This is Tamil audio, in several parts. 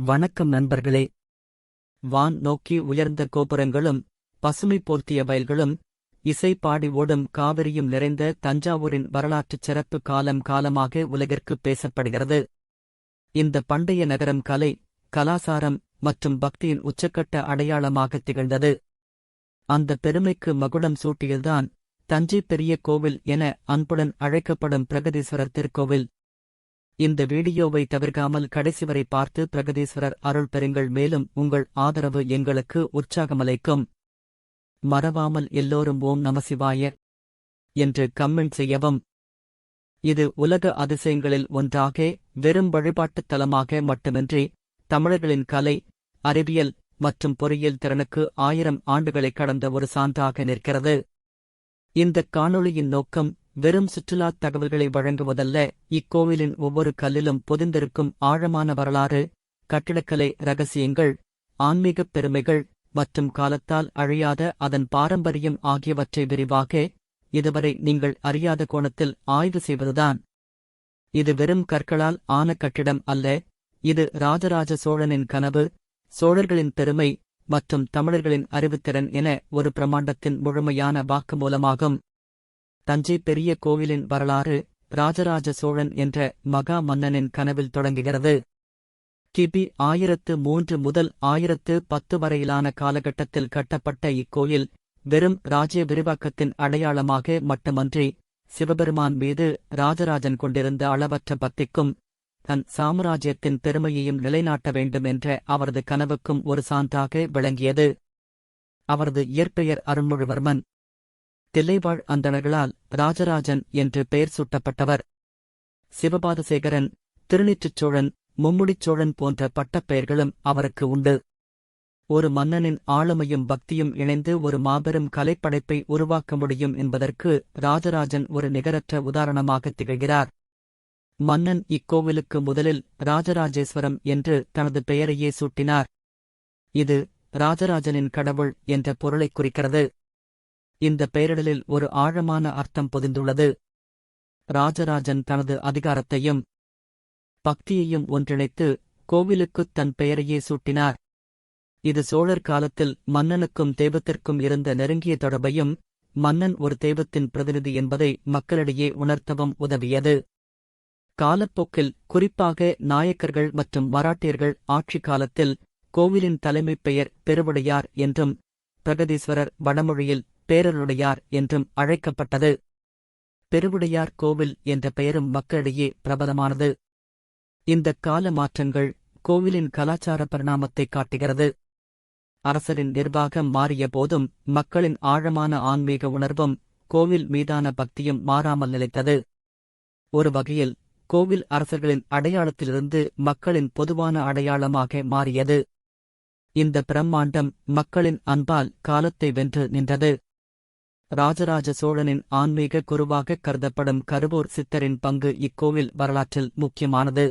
வணக்கம் நண்பர்களே. வான் நோக்கி உயர்ந்த கோபுரங்களும் பசுமை போர்த்திய வயல்களும் இசை பாடி ஓடும் காவிரியும் நிறைந்த தஞ்சாவூரின் வரலாற்றுச் சிறப்பு காலம் காலமாக உலகிற்குப் பேசப்படுகிறது. இந்த பண்டைய நகரம் கலை கலாசாரம் மற்றும் பக்தியின் உச்சக்கட்ட அடையாளமாகத் திகழ்ந்தது. அந்த பெருமைக்கு மகுடம் சூட்டியதுதான் தஞ்சை பெரிய கோவில் என அன்புடன் அழைக்கப்படும் பிரகதீஸ்வரர் திருக்கோவில். இந்த வீடியோவை தவிர்க்காமல் கடைசி வரை பார்த்து பிரகதீஸ்வரர் அருள் பெறுங்கள். மேலும் உங்கள் ஆதரவு எங்களுக்கு உற்சாகமளிக்கும். மறவாமல் எல்லோரும் ஓம் நமசிவாய என்று கமெண்ட் செய்யவும். இது உலக அதிசயங்களில் ஒன்றாக வெறும் வழிபாட்டுத் தலமாக மட்டுமின்றி தமிழர்களின் கலை அறிவியல் மற்றும் பொறியியல் திறனுக்கு ஆயிரம் ஆண்டுகளை கடந்த ஒரு சான்றாக நிற்கிறது. இந்த காணொளியின் நோக்கம் வெறும் சுற்றுலாத் தகவல்களை வழங்குவதல்ல இக்கோவிலின் ஒவ்வொரு கல்லிலும் பொதிந்திருக்கும் ஆழமான வரலாறு கட்டிடக்கலை ரகசியங்கள் ஆன்மீகப் பெருமைகள் மற்றும் காலத்தால் அழியாத அதன் பாரம்பரியம் ஆகியவற்றை விரிவாக இதுவரை நீங்கள் அறியாத கோணத்தில் ஆய்வு செய்வதுதான். இது வெறும் கற்களால் ஆன கட்டிடம் அல்ல இது ராஜராஜ சோழனின் கனவு சோழர்களின் பெருமை மற்றும் தமிழர்களின் அறிவுத்திறன் என ஒரு பிரமாண்டத்தின் முழுமையான வாக்குமூலமாகும். தஞ்சை பெரிய கோவிலின் வரலாறு ராஜராஜ சோழன் என்ற மகா மன்னனின் கனவில் தொடங்குகிறது. கிபி ஆயிரத்து மூன்று முதல் ஆயிரத்து பத்து வரையிலான காலகட்டத்தில் கட்டப்பட்ட இக்கோயில் வெறும் ராஜ்ய விரிவாக்கத்தின் அடையாளமாக மட்டுமன்றி சிவபெருமான் மீது ராஜராஜன் கொண்டிருந்த அளவற்ற பக்திக்கும் தன் சாம்ராஜ்யத்தின் பெருமையையும் நிலைநாட்ட வேண்டும் என்ற அவரது கனவுக்கும் ஒரு சான்றாக விளங்கியது. அவரது இயற்பெயர் அருண்மொழிவர்மன் தில்லைவாழ் அந்தணர்களால் ராஜராஜன் என்று பெயர் சூட்டப்பட்டவர். சிவபாதசேகரன் திருநீற்றுச் சோழன் மும்முடிச் சோழன் போன்ற பட்டப்பெயர்களும் அவருக்கு உண்டு. ஒரு மன்னனின் ஆளுமையும் பக்தியும் இணைந்து ஒரு மாபெரும் கலைப்படைப்பை உருவாக்க முடியும் என்பதற்கு ராஜராஜன் ஒரு நிகரற்ற உதாரணமாக திகழ்கிறார். மன்னன் இக்கோவிலுக்கு முதலில் ராஜராஜேஸ்வரம் என்று தனது பெயரையே சூட்டினார். இது ராஜராஜனின் கடவுள் என்ற பொருளைக் குறிக்கிறது. இந்த பெயரிடலில் ஒரு ஆழமான அர்த்தம் பொதிந்துள்ளது. ராஜராஜன் தனது அதிகாரத்தையும் பக்தியையும் ஒன்றிணைத்து கோவிலுக்குத் தன் பெயரையே சூட்டினார். இது சோழர் காலத்தில் மன்னனுக்கும் தெய்வத்திற்கும் இருந்த நெருங்கிய தொடர்பையும் மன்னன் ஒரு தெய்வத்தின் பிரதிநிதி என்பதை மக்களிடையே உணர்த்தவும் உதவியது. காலப்போக்கில் குறிப்பாக நாயக்கர்கள் மற்றும் மராட்டியர்கள் ஆட்சி காலத்தில் கோவிலின் தலைமைப் பெயர் பெருவுடையார் என்றும் பிரகதீஸ்வரர் வடமொழியில் பேரருடையார் என்றும் அழைக்கப்பட்டது. பெருவுடையார் கோவில் என்ற பெயரும் மக்களிடையே பிரபலமானது. இந்தக் கால மாற்றங்கள் கோவிலின் கலாச்சார பரிணாமத்தை காட்டுகிறது. அரசரின் நிர்வாகம் மாறிய போதும் மக்களின் ஆழமான ஆன்மீக உணர்வும் கோவில் மீதான பக்தியும் மாறாமல் நிலைத்தது. ஒரு வகையில் கோவில் அரசர்களின் அடையாளத்திலிருந்து மக்களின் பொதுவான அடையாளமாக மாறியது. இந்த பிரம்மாண்டம் மக்களின் அன்பால் காலத்தை வென்று நின்றது. ராஜராஜ சோழனின் ஆன்மீக குருவாக கருதப்படும் கருவூர் சித்தரின் பங்கு இக்கோவில் வரலாற்றில் முக்கியமானது.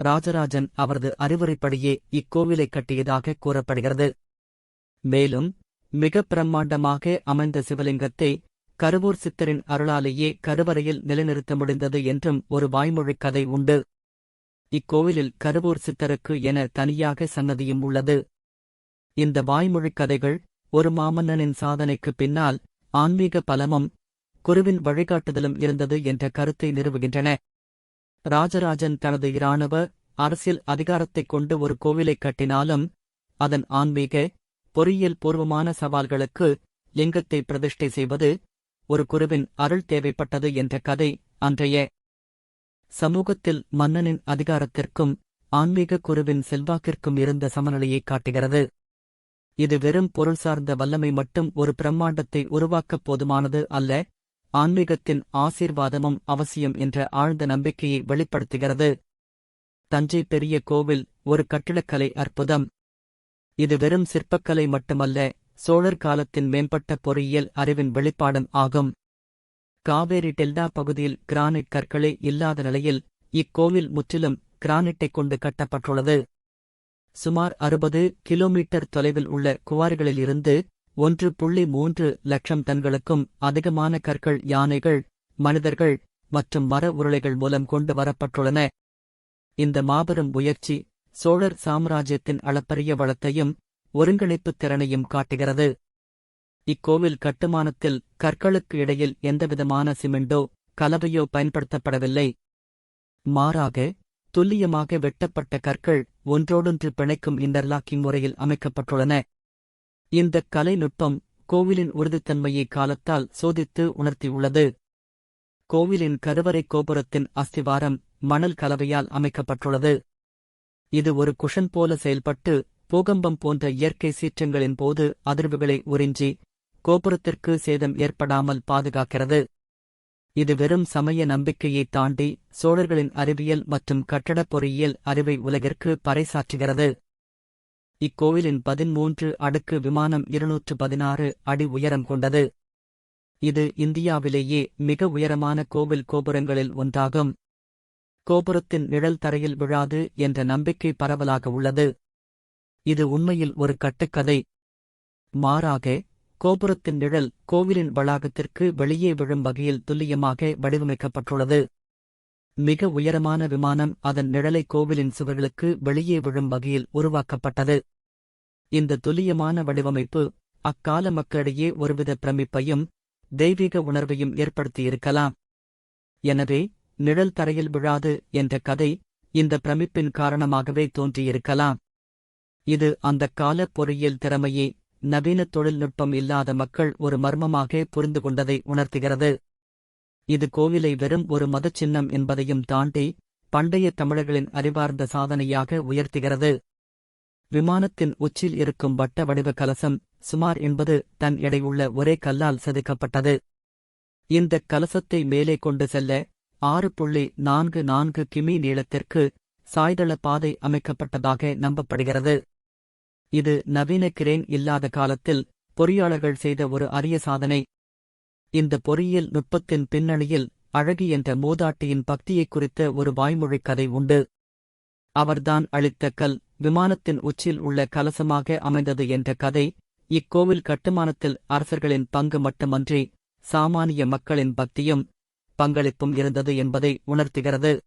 ராஜராஜன் அவரது அறிவுரைப்படியே இக்கோவிலை கட்டியதாக கூறப்படுகிறது. மேலும் மிக பிரம்மாண்டமாக அமைந்த சிவலிங்கத்தை கருவூர் சித்தரின் அருளாலேயே கருவறையில் நிலைநிறுத்த முடிந்தது என்றும் ஒரு வாய்மொழிக் கதை உண்டு. இக்கோவிலில் கருவூர் சித்தருக்கு என தனியாக சன்னதியும் உள்ளது. இந்த வாய்மொழிக் கதைகள் ஒரு மாமன்னனின் சாதனைக்கு பின்னால் ஆன்மீக பலமும் குருவின் வழிகாட்டுதலும் இருந்தது என்ற கருத்தை நிறுவுகின்றன. ராஜராஜன் தனது இராணுவ அரசியல் அதிகாரத்தைக் கொண்டு ஒரு கோவிலைக் கட்டினாலும் அதன் ஆன்மீக பொறியியல் பூர்வமான சவால்களுக்கு லிங்கத்தை பிரதிஷ்டை செய்வது ஒரு குருவின் அருள் தேவைப்பட்டது என்ற கதை அன்றைய சமூகத்தில் மன்னனின் அதிகாரத்திற்கும் ஆன்மீக குருவின் செல்வாக்கிற்கும் இருந்த சமநிலையை காட்டுகிறது. இது வெறும் பொருள் சார்ந்த வல்லமை மட்டும் ஒரு பிரம்மாண்டத்தை உருவாக்கப் போதுமானது அல்ல. ஆன்மீகத்தின் ஆசீர்வாதமும் அவசியம் என்ற ஆழ்ந்த நம்பிக்கையை வெளிப்படுத்துகிறது. தஞ்சை பெரிய கோவில் ஒரு கட்டிடக்கலை அற்புதம். இது வெறும் சிற்பக்கலை மட்டுமல்ல சோழர் காலத்தின் மேம்பட்ட பொறியியல் அறிவின் வெளிப்பாடும் ஆகும். காவேரி டெல்டா பகுதியில் கிரானைட் கற்களே இல்லாத நிலையில் இக்கோவில் முற்றிலும் கிரானைட்டைக் கொண்டு கட்டப்பட்டுள்ளது. சுமார் அறுபது கிலோமீட்டர் தொலைவில் உள்ள குவாரிகளில் இருந்து ஒன்று புள்ளி மூன்று லட்சம் டன்களுக்கும் அதிகமான கற்கள் யானைகள் மனிதர்கள் மற்றும் மர உருளைகள் மூலம் கொண்டு வரப்பட்டுள்ளன. இந்த மாபெரும் முயற்சி சோழர் சாம்ராஜ்யத்தின் அளப்பரிய வளத்தையும் ஒருங்கிணைப்புத் திறனையும் காட்டுகிறது. இக்கோவில் கட்டுமானத்தில் கற்களுக்கு இடையில் எந்தவிதமான சிமெண்டோ கலவையோ பயன்படுத்தப்படவில்லை. மாறாக துல்லியமாக வெட்டப்பட்ட கற்கள் ஒன்றோடொன்று பிணைக்கும் இன்டர்லாக்கிங் முறையில் அமைக்கப்பட்டுள்ளன. இந்த கலை நுட்பம் கோவிலின் உறுதித்தன்மையை காலத்தால் சோதித்து உணர்த்தியுள்ளது. கோவிலின் கருவறை கோபுரத்தின் அஸ்திவாரம் மணல் கலவையால் அமைக்கப்பட்டுள்ளது. இது ஒரு குஷன் போல செயல்பட்டு பூகம்பம் போன்ற இயற்கை சீற்றங்களின் போது அதிர்வுகளை உறிஞ்சி கோபுரத்திற்கு சேதம் ஏற்படாமல் பாதுகாக்கிறது. இது வெறும் சமய நம்பிக்கையைத் தாண்டி சோழர்களின் அறிவியல் மற்றும் கட்டடப் பொறியியல் அறிவை உலகிற்கு பறைசாற்றுகிறது. இக்கோவிலின் பதிமூன்று அடுக்கு விமானம் இருநூற்று பதினாறு அடி உயரம் கொண்டது. இது இந்தியாவிலேயே மிக உயரமான கோவில் கோபுரங்களில் ஒன்றாகும். கோபுரத்தின் நிழல் தரையில் விழாது என்ற நம்பிக்கை பரவலாக உள்ளது. இது உண்மையில் ஒரு கட்டுக்கதை. மாறாக கோபுரத்தின் நிழல் கோவிலின் வளாகத்திற்கு வெளியே விழும் வகையில் துல்லியமாக வடிவமைக்கப்பட்டுள்ளது. மிக உயரமான விமானம் அதன் நிழலை கோவிலின் சுவர்களுக்கு வெளியே விழும் வகையில் உருவாக்கப்பட்டது. இந்த துல்லியமான வடிவமைப்பு அக்கால மக்களிடையே ஒருவித பிரமிப்பையும் தெய்வீக உணர்வையும் ஏற்படுத்தியிருக்கலாம். எனவே நிழல் தரையில் விழாது என்ற கதை இந்த பிரமிப்பின் காரணமாகவே தோன்றியிருக்கலாம். இது அந்தக் கால பொறியியல் திறமையை நவீன தொழில்நுட்பம் இல்லாத மக்கள் ஒரு மர்மமாக புரிந்து கொண்டதை உணர்த்துகிறது. இது கோவிலை வெறும் ஒரு மதச் சின்னம் என்பதையும் தாண்டி பண்டைய தமிழர்களின் அறிவார்ந்த சாதனையாக உயர்த்துகிறது. விமானத்தின் உச்சில் இருக்கும் வட்ட வடிவ கலசம் சுமார் என்பது தன் எடையுள்ள ஒரே கல்லால் செதுக்கப்பட்டது. இந்தக் கலசத்தை மேலே கொண்டு செல்ல ஆறு புள்ளி நான்கு நான்கு கிமி நீளத்திற்கு சாய்தள பாதை அமைக்கப்பட்டதாக நம்பப்படுகிறது. இது நவீன கிரேன் இல்லாத காலத்தில் பொறியாளர்கள் செய்த ஒரு அரிய சாதனை. இந்த பொறியியல் நுட்பத்தின் பின்னணியில் அழகி என்ற மூதாட்டியின் பக்தியைக் குறித்த ஒரு வாய்மொழிக் கதை உண்டு. அவர்தான் அளித்த கல் விமானத்தின் உச்சில் உள்ள கலசமாக அமைந்தது என்ற கதை இக்கோவில் கட்டுமானத்தில் அரசர்களின் பங்கு மட்டுமன்றி சாமானிய மக்களின் பக்தியும் பங்களிப்பும் இருந்தது என்பதை உணர்த்துகிறது.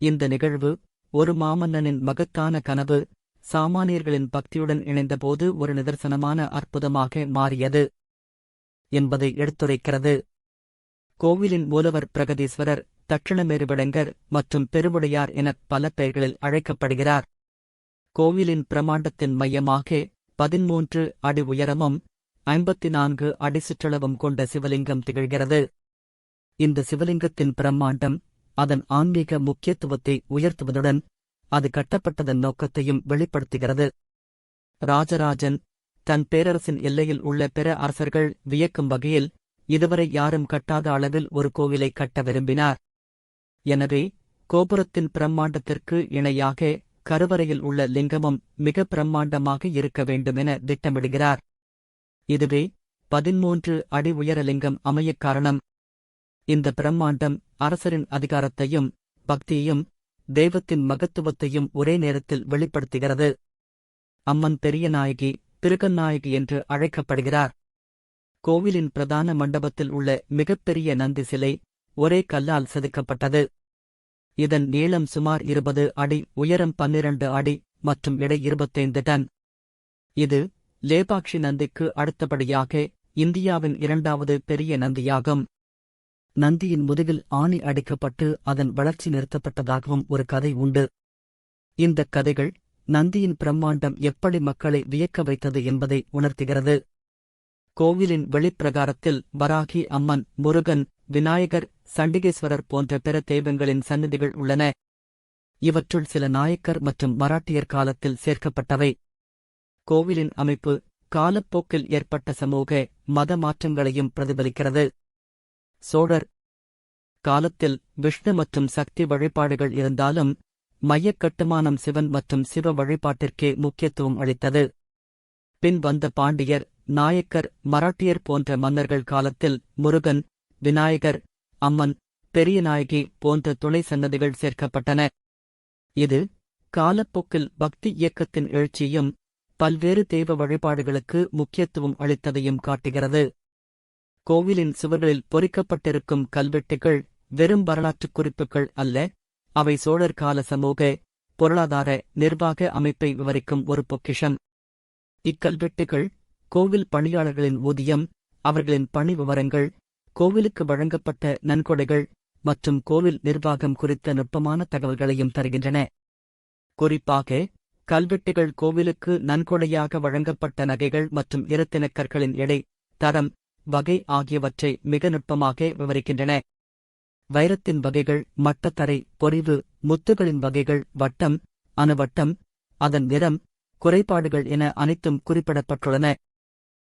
இந்த நிகழ்வு ஒரு மாமன்னனின் மகத்தான கனவு சாமானியர்களின் பக்தியுடன் இணைந்தபோது ஒரு நிதர்சனமான அற்புதமாக மாறியது என்பதை எடுத்துரைக்கிறது. கோவிலின் மூலவர் பிரகதீஸ்வரர் தட்சிணமேருவிடங்கர் மற்றும் பெருவுடையார் எனப் பல பெயர்களில் அழைக்கப்படுகிறார். கோவிலின் பிரமாண்டத்தின் மையமாக பதிமூன்று அடி உயரமும் ஐம்பத்தி நான்கு அடி சுற்றளவும் கொண்ட சிவலிங்கம் திகழ்கிறது. இந்த சிவலிங்கத்தின் பிரம்மாண்டம் அதன் ஆன்மீக முக்கியத்துவத்தை உயர்த்துவதுடன் அது கட்டப்பட்டதன் நோக்கத்தையும் வெளிப்படுத்துகிறது. ராஜராஜன் தன் பேரரசின் எல்லையில் உள்ள பிற அரசர்கள் வியக்கும் வகையில் இதுவரை யாரும் கட்டாத அளவில் ஒரு கோவிலை கட்ட விரும்பினார். எனவே கோபுரத்தின் பிரம்மாண்டத்திற்கு இணையாக கருவறையில் உள்ள லிங்கமும் மிக பிரம்மாண்டமாக இருக்க வேண்டுமென திட்டமிடுகிறார். இதுவே பதிமூன்று அடி உயர லிங்கம் அமையக் காரணம். இந்த பிரம்மாண்டம் அரசரின் அதிகாரத்தையும் பக்தியையும் தெய்வத்தின் மகத்துவத்தையும் ஒரே நேரத்தில் வெளிப்படுத்துகிறது. அம்மன் பெரிய நாயகி திருக்கநாயகி என்று அழைக்கப்படுகிறார். கோவிலின் பிரதான மண்டபத்தில் உள்ள மிகப்பெரிய நந்தி சிலை ஒரே கல்லால் செதுக்கப்பட்டது. இதன் நீளம் சுமார் இருபது அடி உயரம் பன்னிரண்டு அடி மற்றும் எடை இருபத்தைந்து டன். இது லேபாக்ஷி நந்திக்கு அடுத்தபடியாக இந்தியாவின் இரண்டாவது பெரிய நந்தியாகும். நந்தியின் முதுகில் ஆணி அடிக்கப்பட்டு அதன் வளர்ச்சி நிறுத்தப்பட்டதாகவும் ஒரு கதை உண்டு. இந்தக் கதைகள் நந்தியின் பிரம்மாண்டம் எப்படி மக்களை வியக்க வைத்தது என்பதை உணர்த்துகிறது. கோவிலின் வெளிப்பிரகாரத்தில் வராகி அம்மன் முருகன் விநாயகர் சண்டிகேஸ்வரர் போன்ற பிற தெய்வங்களின் சன்னதிகள் உள்ளன. இவற்றுள் சில நாயக்கர் மற்றும் மராட்டியர் காலத்தில் சேர்க்கப்பட்டவை. கோவிலின் அமைப்பு காலப்போக்கில் ஏற்பட்ட சமூக மத மாற்றங்களையும் பிரதிபலிக்கிறது. சோழர். காலத்தில் விஷ்ணு மற்றும் சக்தி வழிபாடுகள் இருந்தாலும் மையக் கட்டுமானம் சிவன் மற்றும் சிவ வழிபாட்டிற்கே முக்கியத்துவம் அளித்தது. பின் வந்த பாண்டியர் நாயக்கர் மராட்டியர் போன்ற மன்னர்கள் காலத்தில் முருகன் விநாயகர் அம்மன் பெரிய நாயகி போன்ற துணை சன்னதிகள் சேர்க்கப்பட்டன. இது காலப்போக்கில் பக்தி இயக்கத்தின் எழுச்சியும் பல்வேறு தெய்வ வழிபாடுகளுக்கு முக்கியத்துவம் அளித்ததையும் காட்டுகிறது. கோவிலின் சுவர்களில் பொறிக்கப்பட்டிருக்கும் கல்வெட்டுகள் வெறும் வரலாற்றுக் குறிப்புகள் அல்ல அவை சோழர் கால சமூக பொருளாதார நிர்வாக அமைப்பை விவரிக்கும் ஒரு பொக்கிஷம். இக்கல்வெட்டுகள் கோவில் பணியாளர்களின் ஊதியம் அவர்களின் பணி விவரங்கள் கோவிலுக்கு வழங்கப்பட்ட நன்கொடைகள் மற்றும் கோவில் நிர்வாகம் குறித்த நுட்பமான தகவல்களையும் தருகின்றன. குறிப்பாக கல்வெட்டுகள் கோவிலுக்கு நன்கொடையாக வழங்கப்பட்ட நகைகள் மற்றும் இரத்தினக்கற்களின் எடை தரம் வகை ஆகியவற்றை மிக நுட்பமாக விவரிக்கின்றன. வைரத்தின் வகைகள் மட்டத்தரை பொறிவு முத்துகளின் வகைகள் வட்டம் அணுவட்டம் அதன் நிறம் குறைபாடுகள் என அனைத்தும் குறிப்பிடப்பட்டுள்ளன.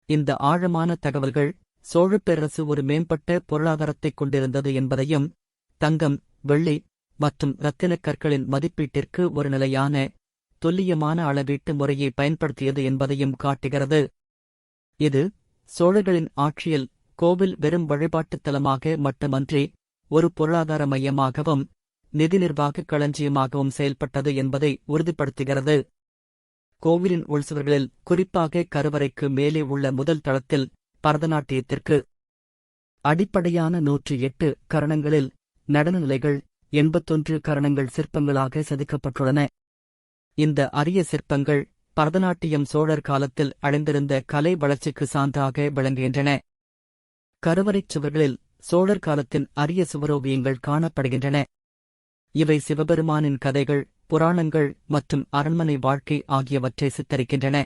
இந்த ஆழமான தகவல்கள் சோழப் பேரரசு ஒரு மேம்பட்ட பொருளாதாரத்தைக் கொண்டிருந்தது என்பதையும் தங்கம் வெள்ளி மற்றும் இரத்தினக் கற்களின் மதிப்பீட்டிற்கு ஒரு நிலையான துல்லியமான அளவீட்டு முறையை பயன்படுத்தியது என்பதையும் காட்டுகிறது. இது சோழர்களின் ஆட்சியில் கோவில் வெறும் வழிபாட்டுத் தலமாக மட்டுமன்றி ஒரு பொருளாதார மையமாகவும் நிதி நிர்வாக களஞ்சியமாகவும் செயல்பட்டது என்பதை உறுதிப்படுத்துகிறது. கோவிலின் உள்சுவர்களில் குறிப்பாக கருவறைக்கு மேலே உள்ள முதல் தளத்தில் பரதநாட்டியத்திற்கு அடிப்படையான நூற்றி எட்டு கரணங்களில் நடன நிலைகள் எண்பத்தொன்று கரணங்கள் சிற்பங்களாக செதுக்கப்பட்டுள்ளன. இந்த அரிய சிற்பங்கள் பரதநாட்டியம் சோழர் காலத்தில் அடைந்திருந்த கலை வளர்ச்சிக்கு சான்றாக விளங்குகின்றன. கருவறைச் சுவர்களில் சோழர் காலத்தின் அரிய சுவரோவியங்கள் காணப்படுகின்றன. இவை சிவபெருமானின் கதைகள் புராணங்கள் மற்றும் அரண்மனை வாழ்க்கை ஆகியவற்றை சித்தரிக்கின்றன.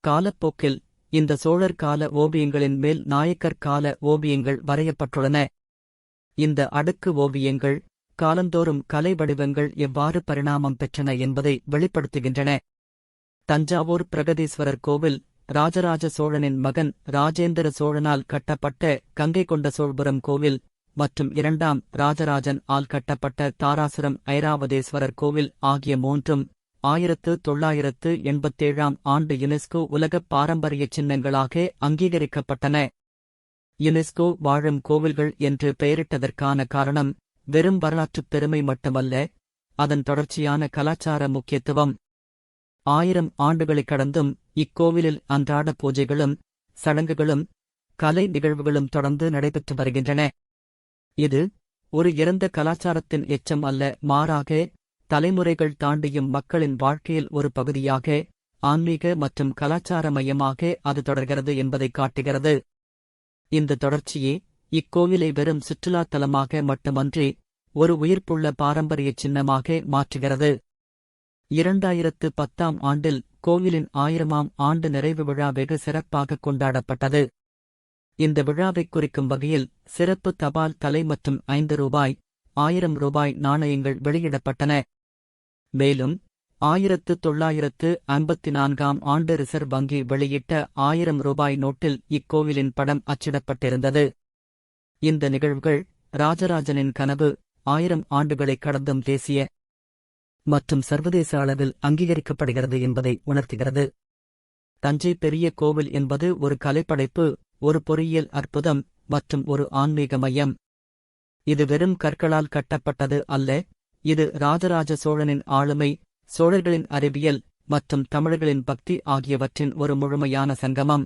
காலப்போக்கில் இந்த சோழர் கால ஓவியங்களின் மேல் நாயக்கர் கால ஓவியங்கள் வரையப்பட்டுள்ளன. இந்த அடுக்கு ஓவியங்கள் காலந்தோறும் கலை வடிவங்கள் எவ்வாறு பரிணாமம் பெற்றன என்பதை வெளிப்படுத்துகின்றன. தஞ்சாவூர் பிரகதீஸ்வரர் கோவில் ராஜராஜ சோழனின் மகன் ராஜேந்திர சோழனால் கட்டப்பட்ட கங்கை கொண்ட சோழ்புரம் கோவில் மற்றும் இரண்டாம் ராஜராஜன் ஆல் கட்டப்பட்ட தாராசுரம் ஐராவதேஸ்வரர் கோவில் ஆகிய மூன்றும் ஆயிரத்து தொள்ளாயிரத்து எண்பத்தேழாம் ஆண்டு யுனெஸ்கோ உலகப் பாரம்பரிய சின்னங்களாக அங்கீகரிக்கப்பட்டன. யுனெஸ்கோ வாழும் கோவில்கள் என்று பெயரிட்டதற்கான காரணம் வெறும் வரலாற்றுப் பெருமை மட்டுமல்ல அதன் தொடர்ச்சியான கலாச்சார முக்கியத்துவம் ஆயிரம் ஆண்டுகளை கடந்தும் இக்கோவிலில் அன்றாட பூஜைகளும் சடங்குகளும் கலை நிகழ்வுகளும் தொடர்ந்து நடைபெற்று வருகின்றன. இது ஒரு இறந்த கலாச்சாரத்தின் எச்சம் அல்ல மாறாக தலைமுறைகள் தாண்டியும் மக்களின் வாழ்க்கையில் ஒரு பகுதியாக ஆன்மீக மற்றும் கலாச்சார மையமாக அது தொடர்கிறது என்பதை காட்டுகிறது. இந்த தொடர்ச்சியே இக்கோவிலை வெறும் சுற்றுலாத் தலமாக மட்டுமன்றி ஒரு உயிர்ப்புள்ள பாரம்பரிய சின்னமாக மாற்றுகிறது. இரண்டாயிரத்து பத்தாம் ஆண்டில் கோவிலின் ஆயிரமாம் ஆண்டு நிறைவு விழா வெகு சிறப்பாக கொண்டாடப்பட்டது. இந்த விழாவைக் குறிக்கும் வகையில் சிறப்பு தபால் தலை மற்றும் ஐந்து ரூபாய் ஆயிரம் ரூபாய் நாணயங்கள் வெளியிடப்பட்டன. மேலும் ஆயிரத்து தொள்ளாயிரத்து ஐம்பத்தி நான்காம் ஆண்டு ரிசர்வ் வங்கி வெளியிட்ட ஆயிரம் ரூபாய் நோட்டில் இக்கோவிலின் படம் அச்சிடப்பட்டிருந்தது. இந்த நிகழ்வுகள் ராஜராஜனின் கனவு ஆயிரம் ஆண்டுகளை கடந்தும் தேசிய மற்றும் சர்வதேச அளவில் அங்கீகரிக்கப்படுகிறது என்பதை உணர்த்துகிறது. தஞ்சை பெரிய கோவில் என்பது ஒரு கலைப்படைப்பு ஒரு பொறியியல் அற்புதம் மற்றும் ஒரு ஆன்மீக மையம். இது வெறும் கற்களால் கட்டப்பட்டது அல்ல இது ராஜராஜ சோழனின் ஆளுமை சோழர்களின் அறிவியல் மற்றும் தமிழர்களின் பக்தி ஆகியவற்றின் ஒரு முழுமையான சங்கமம்.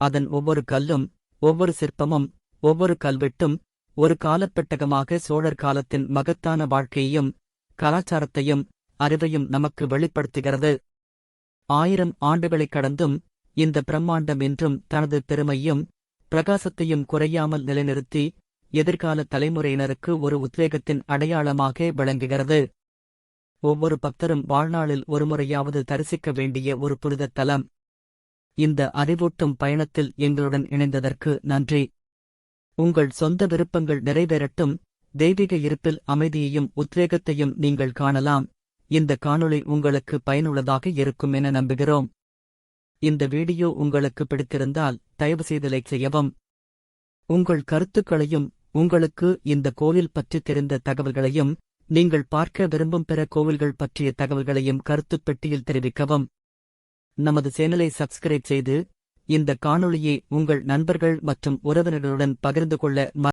அதன் ஒவ்வொரு கல்லும் ஒவ்வொரு சிற்பமும் ஒவ்வொரு கல்வெட்டும் ஒரு காலப்பெட்டகமாக சோழர் காலத்தின் மகத்தான வாழ்க்கையையும் கலாச்சாரத்தையும் அறிவையும் நமக்கு வெளிப்படுத்துகிறது. ஆயிரம் ஆண்டுகளைக் கடந்தும் இந்த பிரம்மாண்டம் என்றும் தனது பெருமையும் பிரகாசத்தையும் குறையாமல் நிலைநிறுத்தி எதிர்கால தலைமுறையினருக்கு ஒரு உத்வேகத்தின் அடையாளமாக விளங்குகிறது. ஒவ்வொரு பக்தரும் வாழ்நாளில் ஒருமுறையாவது தரிசிக்க வேண்டிய ஒரு புனித தலம். இந்த அறிவூட்டும் பயணத்தில் எங்களுடன் இணைந்ததற்கு நன்றி. உங்கள் சொந்த விருப்பங்கள் நிறைவேறட்டும். தெய்வீக இருப்பில் அமைதியையும் உத்வேகத்தையும் நீங்கள் காணலாம். இந்த காணொளி உங்களுக்கு பயனுள்ளதாக இருக்கும் என நம்புகிறோம். இந்த வீடியோ உங்களுக்கு பிடித்திருந்தால் தயவுசெய்து லைக் செய்யவும். உங்கள் கருத்துக்களையும் உங்களுக்கு இந்த கோவில் பற்றி தெரிந்த தகவல்களையும் நீங்கள் பார்க்க விரும்பும் பிற கோவில்கள் பற்றிய தகவல்களையும் கருத்துப் பெட்டியில் தெரிவிக்கவும். நமது சேனலை சப்ஸ்கிரைப் செய்து இந்த காணொளியை உங்கள் நண்பர்கள் மற்றும் உறவினர்களுடன் பகிர்ந்து கொள்ள